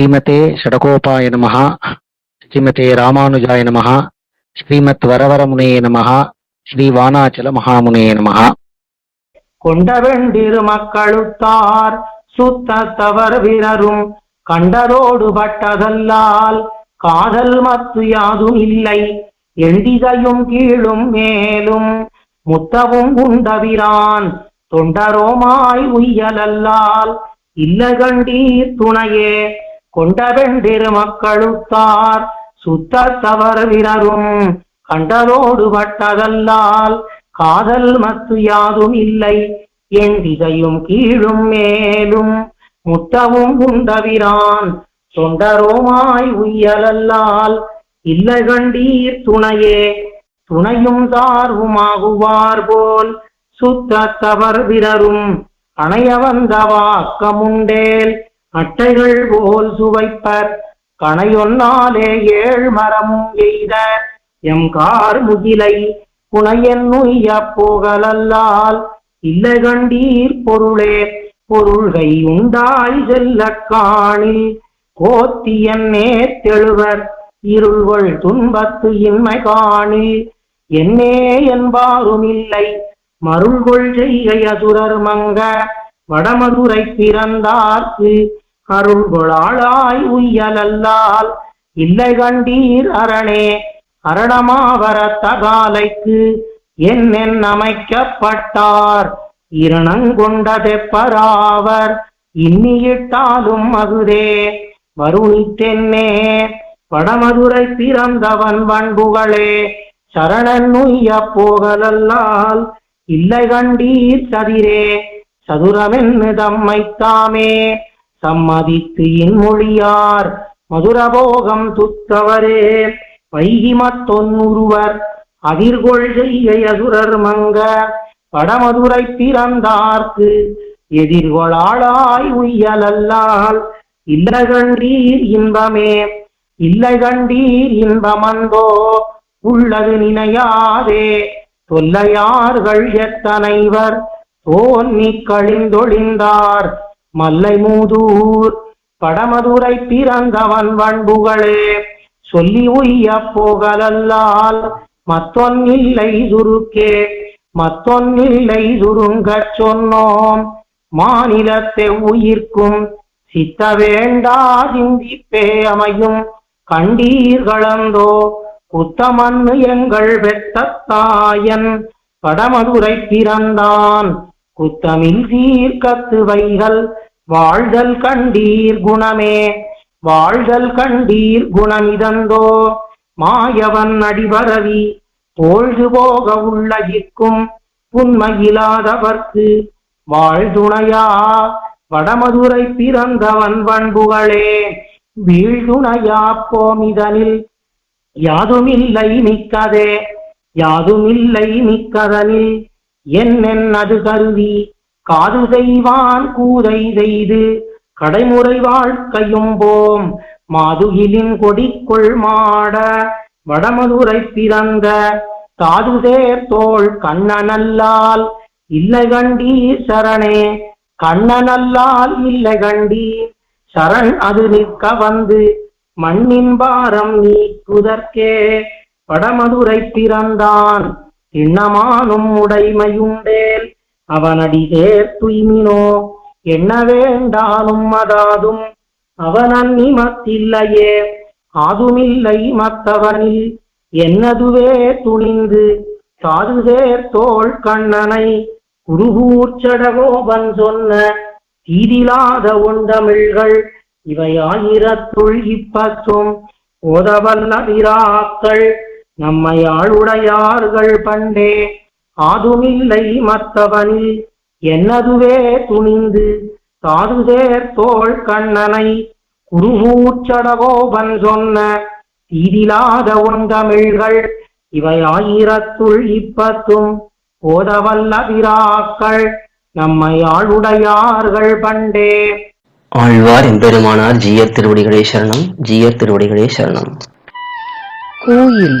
ஸ்ரீமதே ஷடகோபாய நமஹ ஸ்ரீமதே ராமானுஜாய நமஹ ஸ்ரீமத் வரவரமுனே நமஹ ஸ்ரீ வானாச்சல மகாமுனே நமஹ. கொண்டவெண்டிரு மக்களுத்தார் சுத்த தவர் வீரரும் கண்டதோடு பட்டதல்லால் காதல் மத்து யாதும் இல்லை. எண்டிதையும் கீழும் மேலும் முத்தவும் உண்டவிரான் தொண்டரோமாய் உய்யலல்லால். இல்ல கண்டீர் துணையே கொண்டவெண்டிரு மக்களுத்தார் சுத்த தவறவினரும் வீரரும் கண்டதோடு பட்டதல்லால் காதல் மத்து யாதும் இல்லை. எண்டிதையும் கீழும் மேலும் முத்தவும் உண்டவிரான் தொண்டரோமாய் உய்யலல்லால் இல்ல கண்டீர் துணையே. துணையும் தார்வுமாகுவார் போல் சுத்த தவர் விரரும் அணைய வந்த வாக்கமுண்டேல் அட்டைகள் போல் சுவைப்பர். கணையொன்னாலே ஏழ் மரமும் எய்த எம் கார் முகிலை புனையன்னுய்ய போகலல்லால். இல்லை கண்டீர் பொருளே பொருள்கை உண்டாய் செல்ல காணில். கோத்தியன்னே தெழுவர் இருள்வள் துன்பத்து இன்மை காணில். என்னே என்பாரும் இல்லை மருள்கொள் செய்கை அசுரர் மங்க. வடமதுரை பிறந்தார்க்கு அருள்கொளாளாய் உய்யலல்லால் இல்லை கண்டீர் அரணே அரணமாவர தகாலைக்கு என்னென் அமைக்கப்பட்டார்? இரணங்கொண்டதெப்பராவர் இன்னியிட்டாலும் அகுதே வருணித்தென்னே வடமதுரை பிறந்தவன் வண்புகளே சரணன் உய்ய போகலல்லால் இல்லை கண்டீர் சதிரே சதுரமென்னு தம்மைத்தாமே சம்மதித்து இன்மொழியார் மதுரபோகம் துத்தவரே. வைகி மத்தொன்னுருவர் அதிர்கொள் செய்கை அசுரர் மங்க வடமதுரை பிறந்தார்க்கு எதிர்கொளாளாய் உய்யலல்லால். இல்லை கண்டீர் இன்பமே இல்லை கண்டீர் இன்பமந்தோ உள்ளது நினையாதே. தொல்லையார்கள் எத்தனைவர் தோன்னி கழிந்தொழிந்தார். மல்லை மூதூர் படமதுரை பிறந்தவன் வண்புகளே சொல்லி உய்ய போகலல்லால் மத்தொன்னில்லை சுருக்கே மத்தொன்னில்லை சுருங்கச் சொன்னோம். மாநிலத்தை உயிர்க்கும் சித்த வேண்டா சிந்திப்பே அமையும் கண்டீர்களந்தோ குத்தமன்னு எங்கள் வெட்டத்தாயன் படமதுரை பிறந்தான். குத்தமில் சீர்கத்து வைகள் வாழ்தல் கண்டீர் குணமே. வாழ்தல் கண்டீர் குணமிதந்தோ மாயவன் அடிபரவி போழ்து போக உள்ளகிக்கும் புன்மையிலாதவர்க்கு. வாழ்துணையா வடமதுரை பிறந்தவன் பண்புகளே வீழ்துணையா போமிதனில் யாதுமில்லை மிக்கதே. யாதுமில்லை மிக்கதனில் என்னென் அது கருதி காது செய்வான் கூதை செய்து கடைமுறை வாழ்க்கையும் போம் மாதுகிலின் கொடிக்குள் மாட வடமதுரை பிறந்த தாதுதேர் தோள் கண்ணனல்லால் இல்லை கண்டி சரணே கண்ணனல்லால் இல்லை கண்டி சரண் அது நிற்க வந்து மண்ணின் பாரம் நீக்குதற்கே வடமதுரை பிறந்தான். திண்ணமானும் உடைமையுண்டேல் அவனடி துய்மினோ என்ன வேண்டாலும் அதாதும் அவனன் நிமத்தில்லையே. ஆதுமில்லை மத்தவனில் என்னதுவே துணிந்து சாது சேர் தோள் கண்ணனை குருகூர்ச்சடகோபன் சொன்ன தீதிலாத உண்டமிழ்கள் இவை ஆயிரத்துள் இப்பத்தும் ஓதவல்ல விராக்கள் நம்மை ஆளுடையார்கள் பண்டே. ஆதுமில்லை மத்தவனில் என்னதுவே துணிந்து சாதுதேர் தோள் கண்ணனை குருகூச்சடகோபன் சொன்ன தீதிலாத உண்டமிழ்கள் இவை ஆயிரத்துள் இப்பத்தும் ஓதவல்ல விராக்கள் நம்மை ஆளுடையார்கள் பண்டே. ஆழ்வார் எம்பெருமானார் ஜீயர் திருவடிகளே சரணம் ஜீயர் திருவடிகளே சரணம். கோயில்